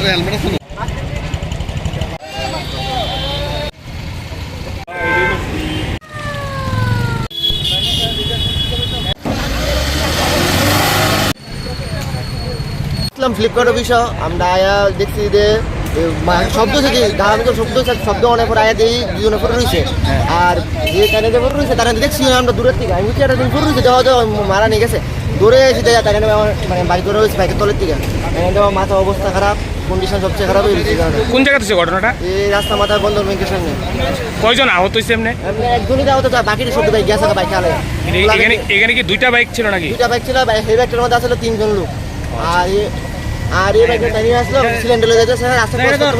Helmet Flipkart office আমরা আয়া দেখছি যে শব্দ থেকে ধারাবাহিক শব্দ শব্দ অনেক পর আয়া দিয়ে দুজনে ফটো রয়েছে আর যে কানে যে ফটো রয়েছে তারা দেখছি আমরা দূরের থেকে। আমি কি একটা দিন ফটো রয়েছে দেওয়া যাওয়া মারা নিয়ে গেছে। দূরে এসে দেয় তাকে আমার মানে বাইক ধরে রয়েছে বাইকের তলের থেকে এখানে দেওয়া মাথা অবস্থা খারাপ কন্ডিশন সবচেয়ে খারাপ হয়ে গেছে কোন জায়গাতে হচ্ছে ঘটনাটা? এই রাস্তা মাথা বন্ধন ব্যাংকের সামনে কয়জন আহত হয়েছে এমনি? একজনই দেওয়া হতো বাকি সব বাইক গেছে বাইক চালে এখানে এখানে কি দুইটা বাইক ছিল নাকি? দুইটা বাইক ছিল সেই বাইকটার মধ্যে আসলে তিনজন লোক। আর আর এই বাইকটা নিয়ে আসলো সিলিন্ডার যাচ্ছে করতে